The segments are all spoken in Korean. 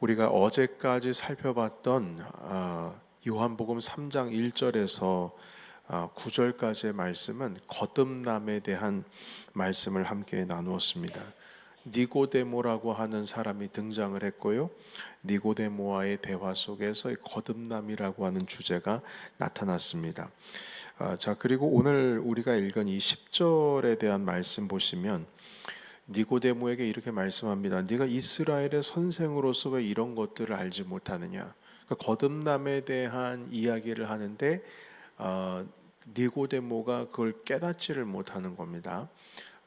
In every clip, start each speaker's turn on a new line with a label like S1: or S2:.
S1: 우리가 어제까지 살펴봤던 아, 요한복음 3장 1절에서 9절까지의 말씀은 거듭남에 대한 말씀을 함께 나누었습니다. 니고데모라고 하는 사람이 등장을 했고요. 니고데모와의 대화 속에서 거듭남이라고 하는 주제가 나타났습니다. 아, 자, 그리고 오늘 우리가 읽은 이 10절에 대한 말씀 보시면 니고데모에게 이렇게 말씀합니다. 네가 이스라엘의 선생으로서 왜 이런 것들을 알지 못하느냐? 그러니까 거듭남에 대한 이야기를 하는데 어, 니고데모가 그걸 깨닫지를 못하는 겁니다.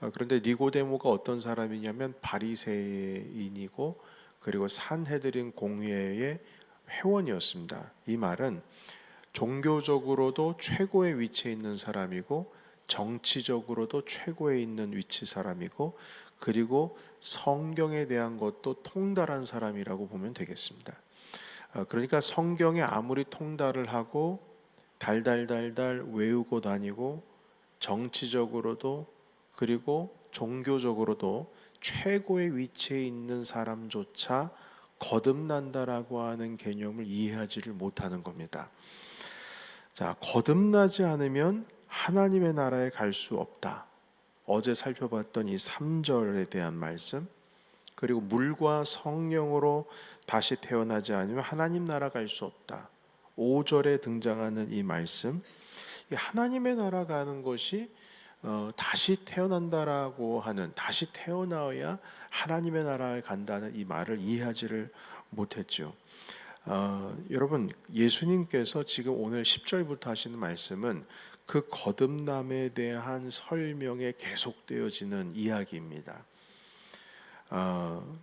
S1: 어, 그런데 니고데모가 어떤 사람이냐면 바리새인이고 그리고 산헤드린 공회의 회원이었습니다. 이 말은 종교적으로도 최고의 위치에 있는 사람이고 정치적으로도 최고에 있는 위치 사람이고 그리고 성경에 대한 것도 통달한 사람이라고 보면 되겠습니다. 어, 그러니까 성경에 아무리 통달을 하고 달달달달 외우고 다니고 정치적으로도 그리고 종교적으로도 최고의 위치에 있는 사람조차 거듭난다라고 하는 개념을 이해하지를 못하는 겁니다. 자, 거듭나지 않으면 하나님의 나라에 갈 수 없다. 어제 살펴봤던 이 3절에 대한 말씀, 그리고 물과 성령으로 다시 태어나지 않으면 하나님 나라 갈 수 없다. 5절에 등장하는 이 말씀, 이 하나님의 나라 가는 것이 어, 다시 태어난다라고 하는 다시 태어나야 하나님의 나라에 간다는 이 말을 이해하지를 못했죠. 어, 여러분 예수님께서 지금 오늘 10절부터 하시는 말씀은 그 거듭남에 대한 설명에 계속되어지는 이야기입니다. 어,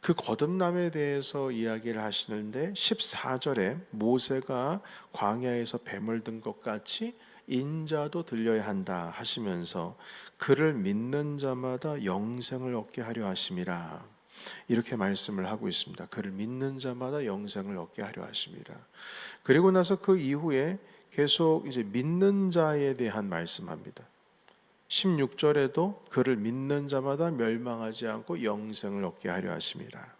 S1: 그 거듭남에 대해서 이야기를 하시는데 14절에 모세가 광야에서 뱀을 든 것 같이 인자도 들려야 한다 하시면서 그를 믿는 자마다 영생을 얻게 하려 하심이라. 이렇게 말씀을 하고 있습니다. 그를 믿는 자마다 영생을 얻게 하려 하심이라. 그리고 나서 그 이후에 계속 이제 믿는 자에 대한 말씀합니다. 16절에도 그를 믿는 자마다 멸망하지 않고 영생을 얻게 하려 하심이라.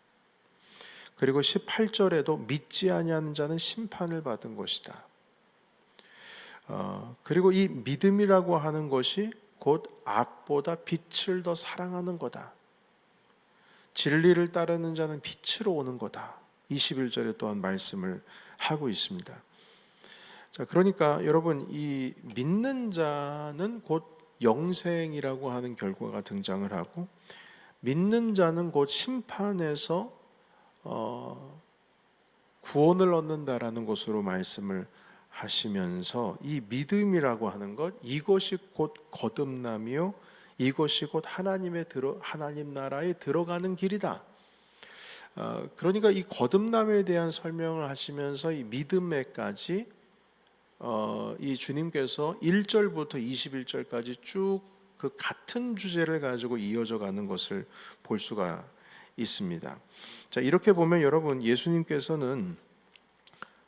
S1: 그리고 18절에도 믿지 아니하는 자는 심판을 받은 것이다. 어, 그리고 이 믿음이라고 하는 것이 곧 악보다 빛을 더 사랑하는 거다. 진리를 따르는 자는 빛으로 오는 거다. 21절에 또한 말씀을 하고 있습니다. 자, 그러니까 여러분 이 믿는 자는 곧 영생이라고 하는 결과가 등장을 하고 믿는 자는 곧 심판에서 어, 구원을 얻는다라는 것으로 말씀을 하시면서 이 믿음이라고 하는 것 이것이 곧 거듭남이요 이것이 곧 하나님의 들어 하나님 나라에 들어가는 길이다. 어, 그러니까 이 거듭남에 대한 설명을 하시면서 이 믿음에까지 어, 이 주님께서 1절부터 21절까지 쭉 그 같은 주제를 가지고 이어져 가는 것을 볼 수가 있습니다. 자, 이렇게 보면 여러분 예수님께서는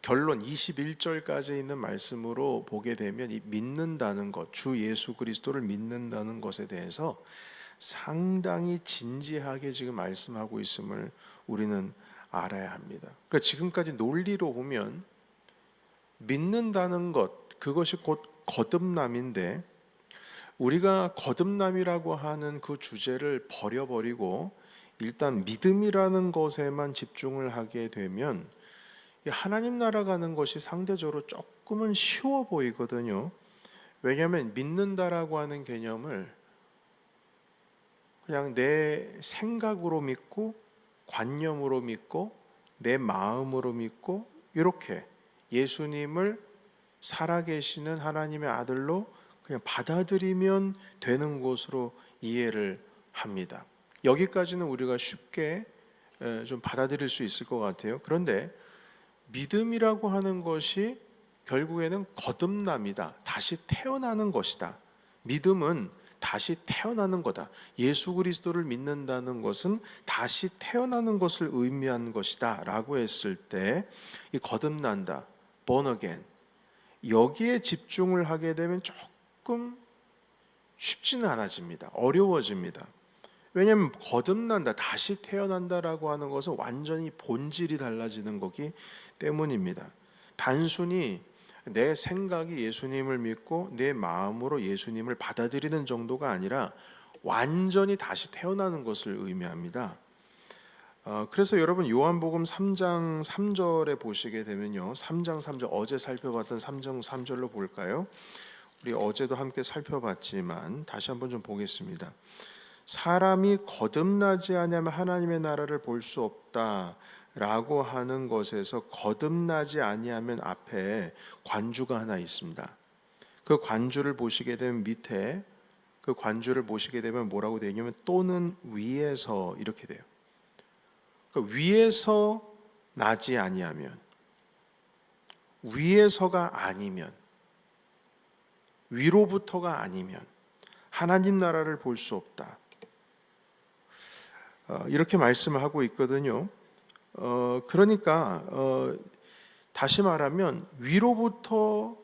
S1: 결론 21절까지 있는 말씀으로 보게 되면 이 믿는다는 것, 주 예수 그리스도를 믿는다는 것에 대해서 상당히 진지하게 지금 말씀하고 있음을 우리는 알아야 합니다. 그러니까 지금까지 논리로 보면 믿는다는 것, 그것이 곧 거듭남인데 우리가 거듭남이라고 하는 그 주제를 버려버리고 일단 믿음이라는 것에만 집중을 하게 되면 하나님 나라 가는 것이 상대적으로 조금은 쉬워 보이거든요. 왜냐하면 믿는다라고 하는 개념을 그냥 내 생각으로 믿고 관념으로 믿고 내 마음으로 믿고 이렇게 예수님을 살아계시는 하나님의 아들로 그냥 받아들이면 되는 것으로 이해를 합니다. 여기까지는 우리가 쉽게 좀 받아들일 수 있을 것 같아요. 그런데 믿음이라고 하는 것이 결국에는 거듭남이다. 다시 태어나는 것이다. 믿음은 다시 태어나는 거다. 예수 그리스도를 믿는다는 것은 다시 태어나는 것을 의미하는 것이다. 라고 했을 때, 이 거듭난다. born again. 여기에 집중을 하게 되면 조금 쉽지는 않아집니다. 어려워집니다. 왜냐하면 거듭난다, 다시 태어난다라고 하는 것은 완전히 본질이 달라지는 거기 때문입니다. 단순히 내 생각이 예수님을 믿고 내 마음으로 예수님을 받아들이는 정도가 아니라 완전히 다시 태어나는 것을 의미합니다. 어, 그래서 여러분 요한복음 3장 3절에 보시게 되면요. 3장 3절 어제 살펴봤던 3장 3절로 볼까요? 우리 어제도 함께 살펴봤지만 다시 한번 좀 보겠습니다. 사람이 거듭나지 않으면 하나님의 나라를 볼 수 없다라고 하는 것에서 거듭나지 아니하면 앞에 관주가 하나 있습니다. 그 관주를 보시게 되면 밑에 그 관주를 보시게 되면 뭐라고 되냐면 또는 위에서 이렇게 돼요. 그러니까 위에서 나지 아니하면 위에서가 아니면 위로부터가 아니면 하나님 나라를 볼 수 없다. 어, 이렇게 말씀을 하고 있거든요. 어, 그러니까 어, 다시 말하면 위로부터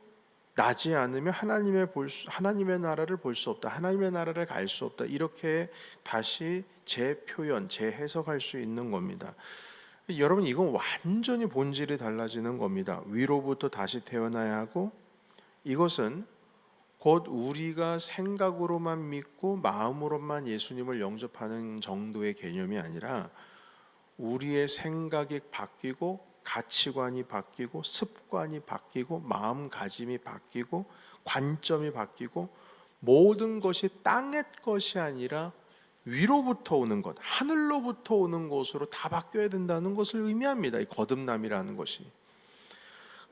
S1: 나지 않으면 하나님의 볼 수, 하나님의 나라를 볼 수 없다. 하나님의 나라를 갈 수 없다. 이렇게 다시 재표현, 재해석할 수 있는 겁니다. 여러분 이건 완전히 본질이 달라지는 겁니다. 위로부터 다시 태어나야 하고 이것은 곧 우리가 생각으로만 믿고 마음으로만 예수님을 영접하는 정도의 개념이 아니라 우리의 생각이 바뀌고 가치관이 바뀌고 습관이 바뀌고 마음가짐이 바뀌고 관점이 바뀌고 모든 것이 땅의 것이 아니라 위로부터 오는 것, 하늘로부터 오는 것으로 다 바뀌어야 된다는 것을 의미합니다. 이 거듭남이라는 것이.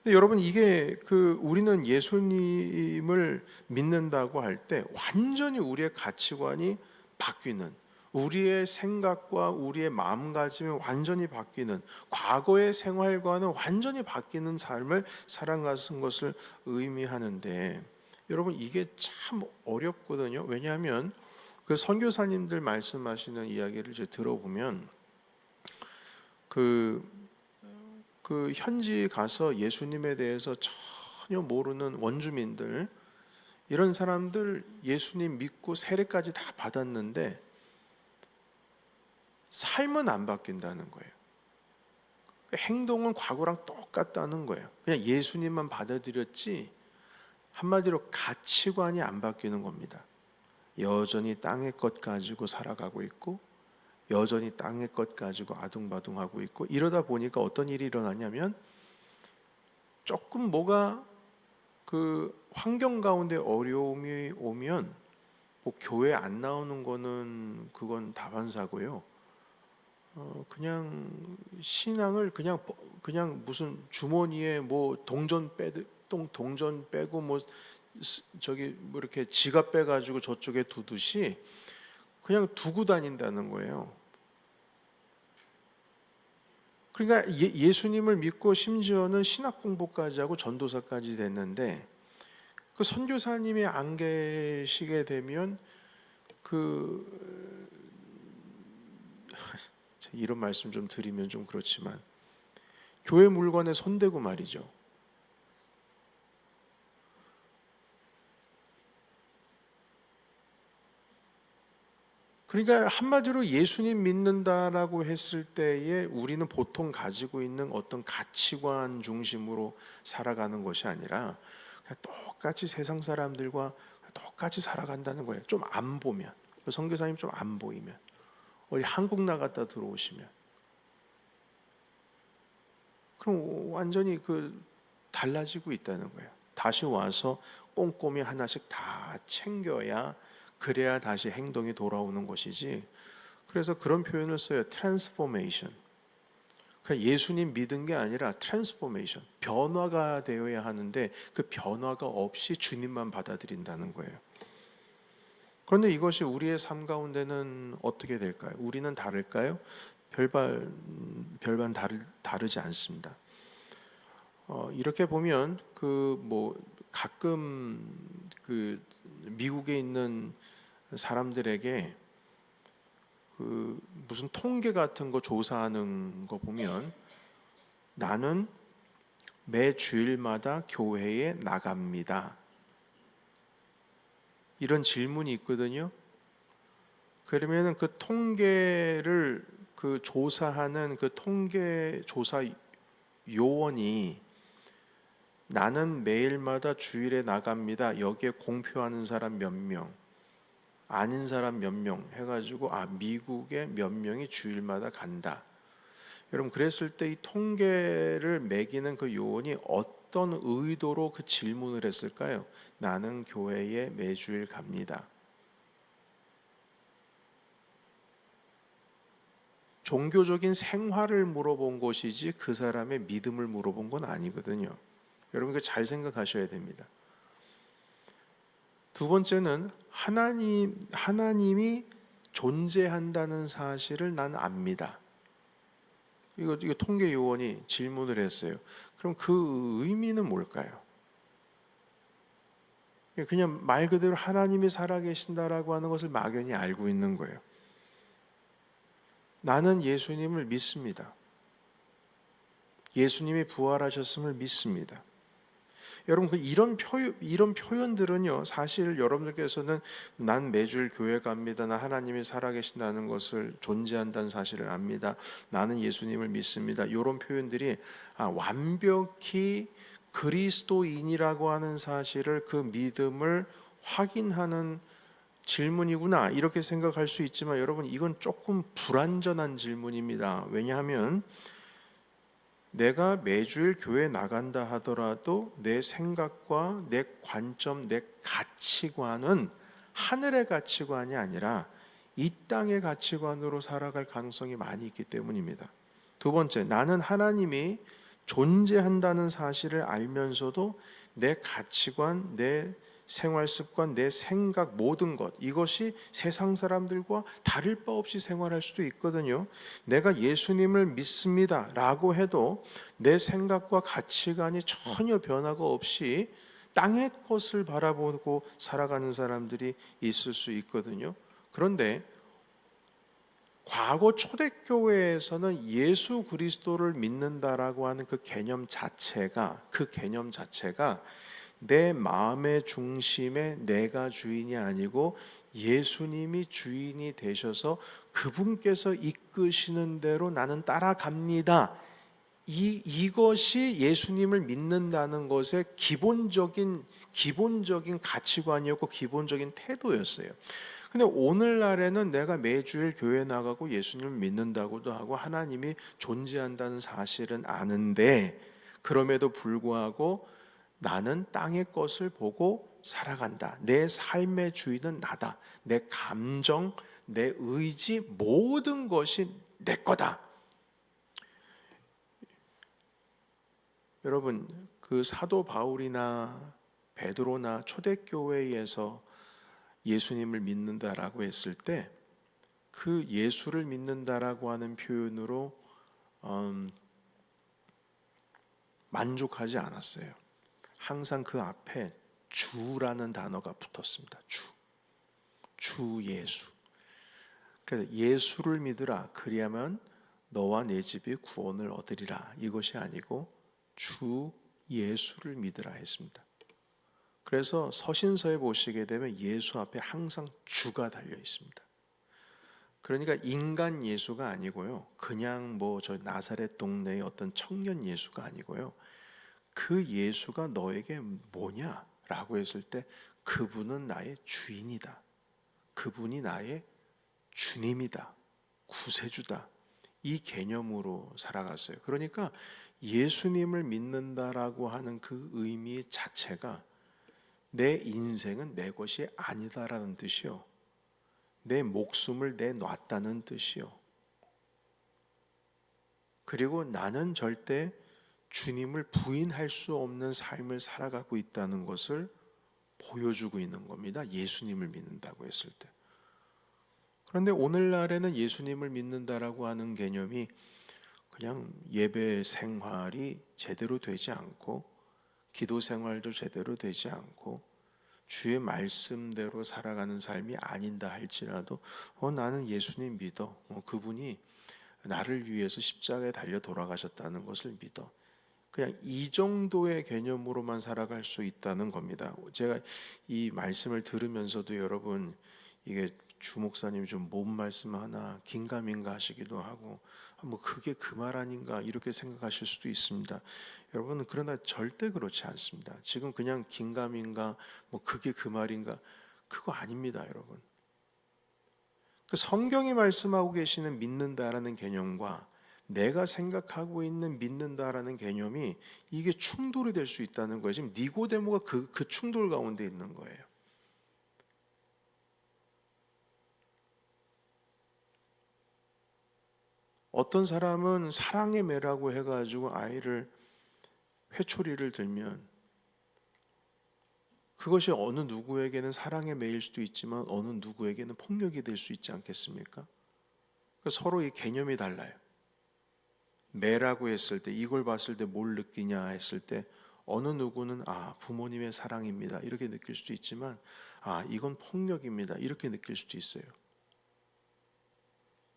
S1: 근데 여러분 이게 그 우리는 예수님을 믿는다고 할 때 완전히 우리의 가치관이 바뀌는 우리의 생각과 우리의 마음가짐이 완전히 바뀌는 과거의 생활과는 완전히 바뀌는 삶을 살아가는 것을 의미하는데 여러분 이게 참 어렵거든요. 왜냐하면 그 선교사님들 말씀하시는 이야기를 이제 들어보면 그, 그 현지 가서 예수님에 대해서 전혀 모르는 원주민들 이런 사람들 예수님 믿고 세례까지 다 받았는데 삶은 안 바뀐다는 거예요. 행동은 과거랑 똑같다는 거예요. 그냥 예수님만 받아들였지 한마디로 가치관이 안 바뀌는 겁니다. 여전히 땅의 것 가지고 살아가고 있고 여전히 땅의 것 가지고 아둥바둥하고 있고 이러다 보니까 어떤 일이 일어나냐면 조금 뭐가 그 환경 가운데 어려움이 오면 뭐 교회 안 나오는 거는 그건 다반사고요. 어 그냥 신앙을 그냥 그냥 무슨 주머니에 뭐 동전 빼 동전 빼고 뭐 저기 뭐 이렇게 지갑 빼 가지고 저쪽에 두듯이 그냥 두고 다닌다는 거예요. 그러니까 예, 수님을 믿고 심지어는 신학 공부까지 하고 전도사까지 됐는데 그 선교사님이 안 계시게 되면 그 이런 말씀 좀 드리면 좀 그렇지만 교회 물건에 손대고 말이죠. 그러니까 한마디로 예수님 믿는다라고 했을 때에 우리는 보통 가지고 있는 어떤 가치관 중심으로 살아가는 것이 아니라 똑같이 세상 사람들과 똑같이 살아간다는 거예요. 좀 안 보면 성교사님 좀 안 보이면 어디 한국 나갔다 들어오시면 그럼 완전히 그 달라지고 있다는 거예요. 다시 와서 꼼꼼히 하나씩 다 챙겨야 그래야 다시 행동이 돌아오는 것이지. 그래서 그런 표현을 써요. 트랜스포메이션. 그러니까 예수님 믿은 게 아니라 트랜스포메이션. 변화가 되어야 하는데 그 변화가 없이 주님만 받아들인다는 거예요. 그런데 이것이 우리의 삶 가운데는 어떻게 될까요? 우리는 다를까요? 별반 별반 다르, 다르지 않습니다. 어, 이렇게 보면 그 뭐 가끔 그 미국에 있는 사람들에게 그 무슨 통계 같은 거 조사하는 거 보면 나는 매 주일마다 교회에 나갑니다. 이런 질문이 있거든요. 그러면은 그 통계를 그 조사하는 그 통계 조사 요원이 나는 매일마다 주일에 나갑니다. 여기에 공표하는 사람 몇 명, 아닌 사람 몇 명 해가지고 아 미국에 몇 명이 주일마다 간다. 여러분 그랬을 때 이 통계를 매기는 그 요원이 어떤 의도로 그 질문을 했을까요? 나는 교회에 매주일 갑니다. 종교적인 생활을 물어본 것이지 그 사람의 믿음을 물어본 건 아니거든요. 여러분 잘 생각하셔야 됩니다. 두 번째는 하나님 하나님이 존재한다는 사실을 난 압니다. 이거 이거 통계 요원이 질문을 했어요. 그럼 그 의미는 뭘까요? 그냥 말 그대로 하나님이 살아계신다라고 하는 것을 막연히 알고 있는 거예요. 나는 예수님을 믿습니다. 예수님이 부활하셨음을 믿습니다. 여러분 그 이런 표현 이런 표현들은요 사실 여러분들께서는 난 매주일 교회 갑니다. 나 하나님이 살아계신다는 것을 존재한다는 사실을 압니다. 나는 예수님을 믿습니다. 이런 표현들이 아, 완벽히 그리스도인이라고 하는 사실을 그 믿음을 확인하는 질문이구나 이렇게 생각할 수 있지만 여러분 이건 조금 불완전한 질문입니다. 왜냐하면 내가 매주일 교회 나간다 하더라도 내 생각과 내 관점, 내 가치관은 하늘의 가치관이 아니라 이 땅의 가치관으로 살아갈 가능성이 많이 있기 때문입니다. 두 번째, 나는 하나님이 존재한다는 사실을 알면서도 내 가치관, 내 생활 습관, 내 생각 모든 것 이것이 세상 사람들과 다를 바 없이 생활할 수도 있거든요. 내가 예수님을 믿습니다라고 해도 내 생각과 가치관이 전혀 변화가 없이 땅의 것을 바라보고 살아가는 사람들이 있을 수 있거든요. 그런데 과거 초대교회에서는 예수 그리스도를 믿는다라고 하는 그 개념 자체가 그 개념 자체가 내 마음의 중심에 내가 주인이 아니고 예수님이 주인이 되셔서 그분께서 이끄시는 대로 나는 따라갑니다. 이 이것이 예수님을 믿는다는 것의 기본적인 기본적인 가치관이었고 기본적인 태도였어요. 근데 오늘날에는 내가 매주일 교회 나가고 예수님을 믿는다고도 하고 하나님이 존재한다는 사실은 아는데 그럼에도 불구하고 나는 땅의 것을 보고 살아간다. 내 삶의 주인은 나다. 내 감정, 내 의지, 모든 것이 내 거다. 여러분, 그 사도 바울이나 베드로나 초대교회에서 예수님을 믿는다라고 했을 때 그 예수를 믿는다라고 하는 표현으로 음, 만족하지 않았어요. 항상 그 앞에 주라는 단어가 붙었습니다. 주. 주 예수. 그래서 예수를 믿으라. 그리하면 너와 내 집이 구원을 얻으리라. 이것이 아니고 주 예수를 믿으라 했습니다. 그래서 서신서에 보시게 되면 예수 앞에 항상 주가 달려 있습니다. 그러니까 인간 예수가 아니고요. 그냥 뭐 저 나사렛 동네의 어떤 청년 예수가 아니고요. 그 예수가 너에게 뭐냐 라고 했을 때 그분은 나의 주인이다. 그분이 나의 주님이다. 구세주다. 이 개념으로 살아갔어요. 그러니까 예수님을 믿는다라고 하는 그 의미 자체가 내 인생은 내 것이 아니다라는 뜻이요. 내 목숨을 내놨다는 뜻이요. 그리고 나는 절대 주님을 부인할 수 없는 삶을 살아가고 있다는 것을 보여주고 있는 겁니다. 예수님을 믿는다고 했을 때. 그런데 오늘날에는 예수님을 믿는다라고 하는 개념이 그냥 예배 생활이 제대로 되지 않고 기도 생활도 제대로 되지 않고 주의 말씀대로 살아가는 삶이 아닌다 할지라도 어 나는 예수님 믿어. 어, 그분이 나를 위해서 십자가에 달려 돌아가셨다는 것을 믿어. 그냥 이 정도의 개념으로만 살아갈 수 있다는 겁니다. 제가 이 말씀을 들으면서도 여러분 이게 주 목사님이 좀뭔 말씀 하나 긴가민가 하시기도 하고 아, 뭐 그게 그 말 아닌가 이렇게 생각하실 수도 있습니다. 여러분 그러나 절대 그렇지 않습니다. 지금 그냥 긴가민가 뭐 그게 그 말인가 그거 아닙니다, 여러분. 그 성경이 말씀하고 계시는 믿는다라는 개념과 내가 생각하고 있는 믿는다라는 개념이 이게 충돌이 될 수 있다는 거예요. 지금 니고데모가 그, 그 충돌 가운데 있는 거예요. 어떤 사람은 사랑의 매라고 해가지고 아이를 회초리를 들면 그것이 어느 누구에게는 사랑의 매일 수도 있지만 어느 누구에게는 폭력이 될 수 있지 않겠습니까? 그러니까 서로 이 개념이 달라요. 매라고 했을 때 이걸 봤을 때 뭘 느끼냐 했을 때 어느 누구는 아 부모님의 사랑입니다 이렇게 느낄 수도 있지만 아 이건 폭력입니다 이렇게 느낄 수도 있어요.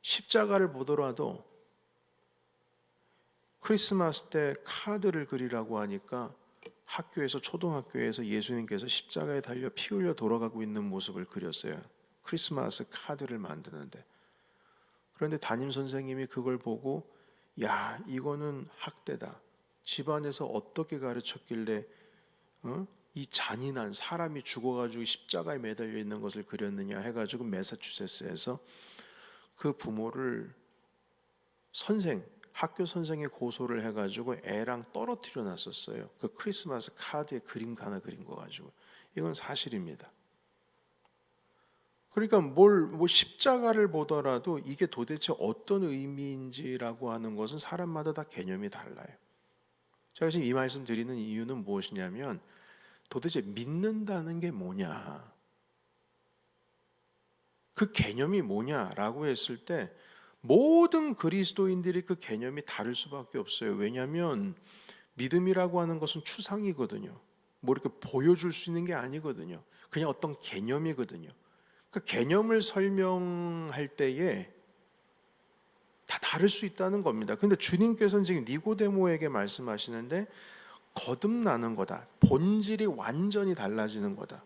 S1: 십자가를 보더라도 크리스마스 때 카드를 그리라고 하니까 학교에서 초등학교에서 예수님께서 십자가에 달려 피 흘려 돌아가고 있는 모습을 그렸어요. 크리스마스 카드를 만드는데 그런데 담임 선생님이 그걸 보고 야 이거는 학대다. 집안에서 어떻게 가르쳤길래 어? 이 잔인한 사람이 죽어가지고 십자가에 매달려 있는 것을 그렸느냐 해가지고 매사추세츠에서 그 부모를 선생 학교 선생이 고소를 해가지고 애랑 떨어뜨려 놨었어요. 그 크리스마스 카드에 그림 하나 그린 거 가지고 이건 사실입니다. 그러니까 뭘, 뭐 십자가를 보더라도 이게 도대체 어떤 의미인지라고 하는 것은 사람마다 다 개념이 달라요. 제가 지금 이 말씀 드리는 이유는 무엇이냐면 도대체 믿는다는 게 뭐냐. 그 개념이 뭐냐라고 했을 때 모든 그리스도인들이 그 개념이 다를 수밖에 없어요. 왜냐하면 믿음이라고 하는 것은 추상이거든요. 뭐 이렇게 보여줄 수 있는 게 아니거든요. 그냥 어떤 개념이거든요. 그 개념을 설명할 때에 다 다를 수 있다는 겁니다. 근데 주님께서는 지금 니고데모에게 말씀하시는데 거듭나는 거다. 본질이 완전히 달라지는 거다.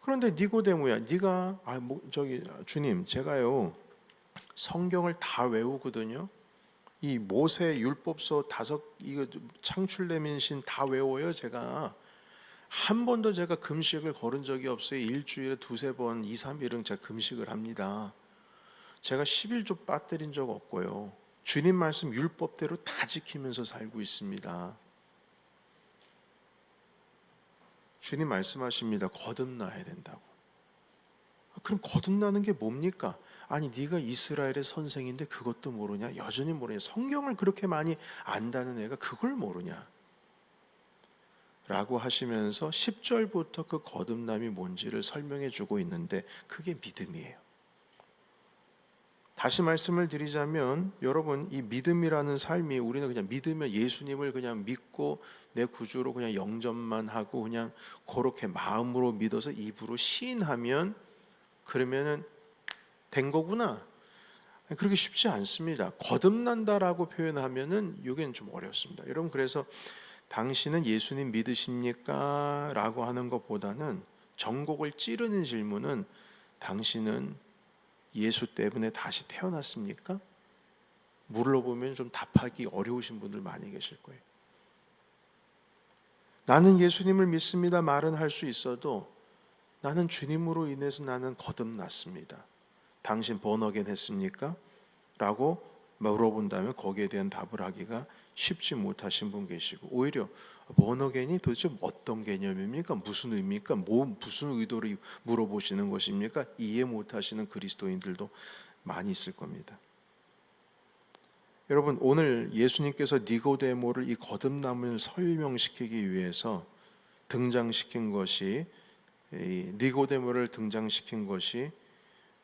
S1: 그런데 니고데모야, 네가 아 뭐 저기 주님, 제가요 성경을 다 외우거든요. 이 모세 율법서 다섯 이거 창출내민신 다 외워요. 제가 한 번도 제가 금식을 걸은 적이 없어요. 일주일에 두세 번, 2, 3일은 제가 금식을 합니다. 제가 11조 빠뜨린 적 없고요. 주님 말씀 율법대로 다 지키면서 살고 있습니다. 주님 말씀하십니다. 거듭나야 된다고. 그럼 거듭나는 게 뭡니까? 아니 네가 이스라엘의 선생인데 그것도 모르냐? 여전히 모르냐? 성경을 그렇게 많이 안다는 애가 그걸 모르냐? 라고 하시면서 10절부터 그 거듭남이 뭔지를 설명해 주고 있는데 그게 믿음이에요. 다시 말씀을 드리자면 여러분 이 믿음이라는 삶이 우리는 그냥 믿으면 예수님을 그냥 믿고 내 구주로 그냥 영접만 하고 그냥 그렇게 마음으로 믿어서 입으로 시인하면 그러면은 된 거구나. 그렇게 쉽지 않습니다. 거듭난다라고 표현하면은 이게 좀 어렵습니다. 여러분 그래서 당신은 예수님 믿으십니까? 라고 하는 것보다는 전곡을 찌르는 질문은 당신은 예수 때문에 다시 태어났습니까? 물어보면 좀 답하기 어려우신 분들 많이 계실 거예요. 나는 예수님을 믿습니다. 말은 할 수 있어도 나는 주님으로 인해서 나는 거듭났습니다. 당신 번어겐 했습니까? 라고 물어본다면 거기에 대한 답을 하기가 쉽지 못하신 분 계시고 오히려 번어겐이 도대체 어떤 개념입니까? 무슨 의미입니까? 뭐 무슨 의도로 물어보시는 것입니까? 이해 못하시는 그리스도인들도 많이 있을 겁니다. 여러분 오늘 예수님께서 니고데모를 이 거듭남을 설명시키기 위해서 등장시킨 것이 니고데모를 등장시킨 것이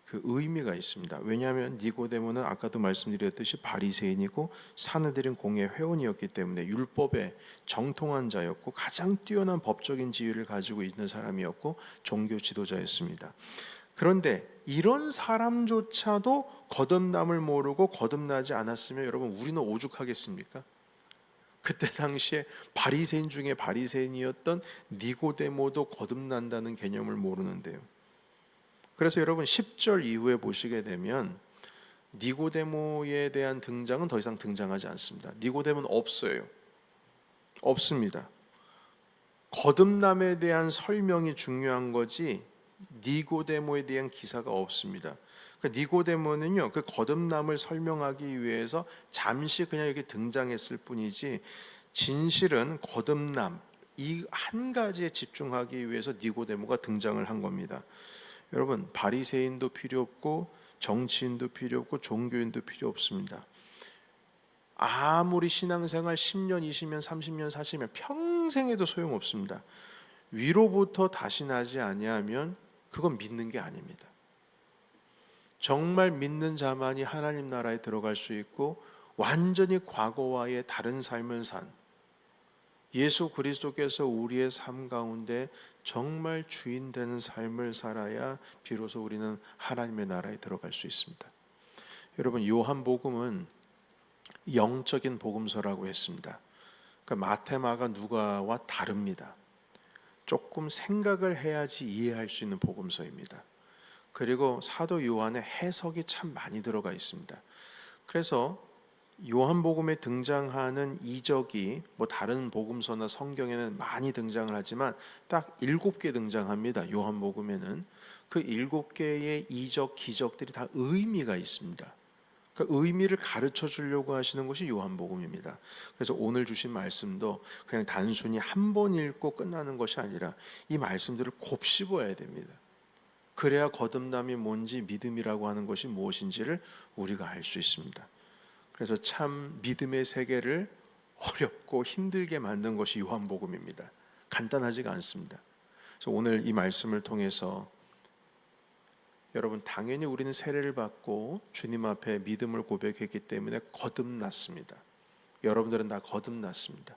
S1: 그 의미가 있습니다. 왜냐하면 니고데모는 아까도 말씀드렸듯이 바리새인이고 사느들인 공의 회원이었기 때문에 율법에 정통한 자였고 가장 뛰어난 법적인 지위를 가지고 있는 사람이었고 종교 지도자였습니다. 그런데 이런 사람조차도 거듭남을 모르고 거듭나지 않았으면 여러분 우리는 오죽하겠습니까? 그때 당시에 바리새인 중에 바리새인이었던 니고데모도 거듭난다는 개념을 모르는데요. 그래서 여러분 10절 이후에 보시게 되면 니고데모에 대한 등장은 더 이상 등장하지 않습니다. 니고데모는 없어요. 없습니다. 거듭남에 대한 설명이 중요한 거지 니고데모에 대한 기사가 없습니다. 그러니까 니고데모는요 그 거듭남을 설명하기 위해서 잠시 그냥 이렇게 등장했을 뿐이지 진실은 거듭남 이 한 가지에 집중하기 위해서 니고데모가 등장을 한 겁니다. 여러분 바리새인도 필요 없고 정치인도 필요 없고 종교인도 필요 없습니다. 아무리 신앙생활 10년, 20년, 30년, 40년 평생에도 소용없습니다. 위로부터 다시 나지 아니하면 그건 믿는 게 아닙니다. 정말 믿는 자만이 하나님 나라에 들어갈 수 있고 완전히 과거와의 다른 삶을 산 예수 그리스도께서 우리의 삶 가운데 정말 주인 되는 삶을 살아야 비로소 우리는 하나님의 나라에 들어갈 수 있습니다. 여러분 요한복음은 영적인 복음서라고 했습니다. 그러니까 마테마가 누가와 다릅니다. 조금 생각을 해야지 이해할 수 있는 복음서입니다. 그리고 사도 요한의 해석이 참 많이 들어가 있습니다. 그래서 요한복음에 등장하는 이적이 뭐 다른 복음서나 성경에는 많이 등장을 하지만 딱 일곱 개 등장합니다. 요한복음에는 그 일곱 개의 이적 기적들이 다 의미가 있습니다. 그 의미를 가르쳐 주려고 하시는 것이 요한복음입니다. 그래서 오늘 주신 말씀도 그냥 단순히 한 번 읽고 끝나는 것이 아니라 이 말씀들을 곱씹어야 됩니다. 그래야 거듭남이 뭔지 믿음이라고 하는 것이 무엇인지를 우리가 알 수 있습니다. 그래서 참 믿음의 세계를 어렵고 힘들게 만든 것이 요한복음입니다. 간단하지가 않습니다. 그래서 오늘 이 말씀을 통해서 여러분 당연히 우리는 세례를 받고 주님 앞에 믿음을 고백했기 때문에 거듭났습니다. 여러분들은 다 거듭났습니다.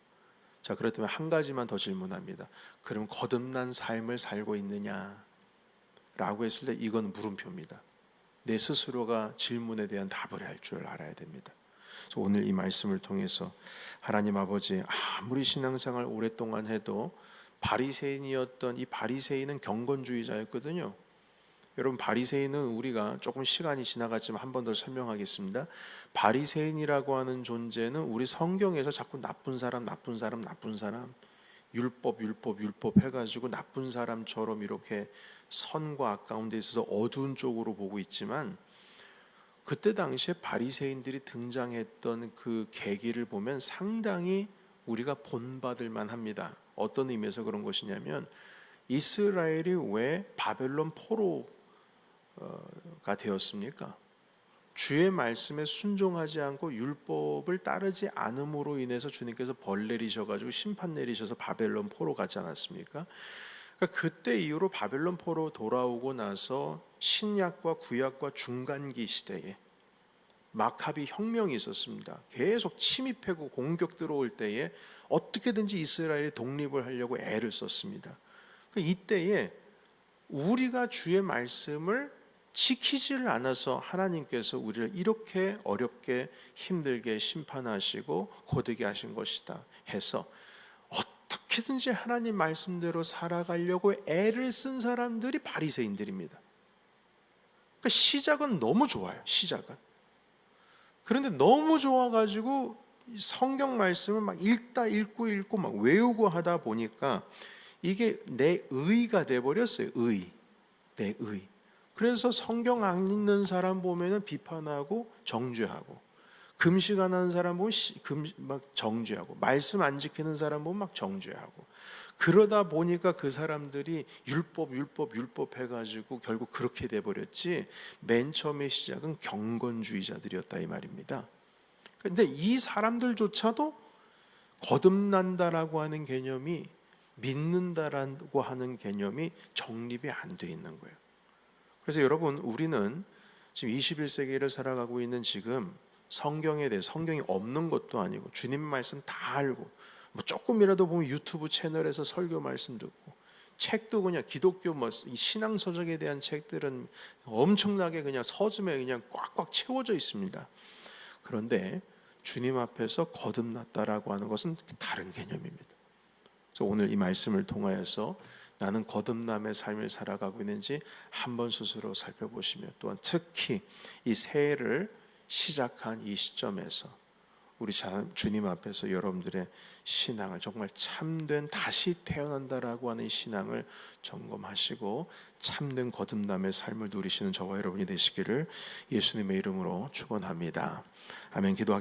S1: 자 그렇다면 한 가지만 더 질문합니다. 그럼 거듭난 삶을 살고 있느냐? 라고 했을 때 이건 물음표입니다. 내 스스로가 질문에 대한 답을 할 줄 알아야 됩니다. 오늘 이 말씀을 통해서 하나님 아버지 아무리 신앙생활 오랫동안 해도 바리새인이었던 이 바리새인은 경건주의자였거든요. 여러분 바리새인은 우리가 조금 시간이 지나갔지만 한 번 더 설명하겠습니다. 바리새인이라고 하는 존재는 우리 성경에서 자꾸 나쁜 사람, 나쁜 사람, 나쁜 사람, 율법, 율법, 율법 해가지고 나쁜 사람처럼 이렇게 선과 악 가운데 있어서 어두운 쪽으로 보고 있지만 그때 당시에 바리새인들이 등장했던 그 계기를 보면 상당히 우리가 본받을 만합니다. 어떤 의미에서 그런 것이냐면 이스라엘이 왜 바벨론 포로가 되었습니까? 주의 말씀에 순종하지 않고 율법을 따르지 않음으로 인해서 주님께서 벌 내리셔가지고 심판 내리셔서 바벨론 포로 가지 않았습니까? 그러니까 그때 이후로 바벨론 포로 돌아오고 나서 신약과 구약과 중간기 시대에 마카비 혁명이 있었습니다. 계속 침입하고 공격 들어올 때에 어떻게든지 이스라엘이 독립을 하려고 애를 썼습니다. 그러니까 이때에 우리가 주의 말씀을 지키지를 않아서 하나님께서 우리를 이렇게 어렵게 힘들게 심판하시고 고되게 하신 것이다 해서 어떻게든지 하나님 말씀대로 살아가려고 애를 쓴 사람들이 바리새인들입니다. 그러니까 시작은 너무 좋아요. 시작은. 그런데 너무 좋아가지고 성경 말씀을 막 읽다 읽고 읽고 막 외우고 하다 보니까 이게 내 의가 돼 버렸어요. 의, 내 의. 그래서 성경 안 읽는 사람 보면은 비판하고 정죄하고 금식 안 하는 사람 보면 막 정죄하고 말씀 안 지키는 사람 보면 막 정죄하고 그러다 보니까 그 사람들이 율법 율법 율법 해가지고 결국 그렇게 돼 버렸지 맨 처음의 시작은 경건주의자들이었다 이 말입니다. 근데 이 사람들조차도 거듭난다라고 하는 개념이 믿는다라고 하는 개념이 정립이 안 돼 있는 거예요. 그래서 여러분 우리는 지금 21세기를 살아가고 있는 지금 성경에 대해 성경이 없는 것도 아니고 주님 말씀 다 알고 뭐 조금이라도 보면 유튜브 채널에서 설교 말씀 듣고 책도 그냥 기독교 뭐 신앙 서적에 대한 책들은 엄청나게 그냥 서점에 그냥 꽉꽉 채워져 있습니다. 그런데 주님 앞에서 거듭났다라고 하는 것은 다른 개념입니다. 그래서 오늘 이 말씀을 통하여서 나는 거듭남의 삶을 살아가고 있는지 한번 스스로 살펴보시며 또한 특히 이 새해를 시작한 이 시점에서 우리 자- 주님 앞에서 여러분들의 신앙을 정말 참된 다시 태어난다라고 하는 신앙을 점검하시고 참된 거듭남의 삶을 누리시는 저와 여러분이 되시기를 예수님의 이름으로 축원합니다. 아멘. 기도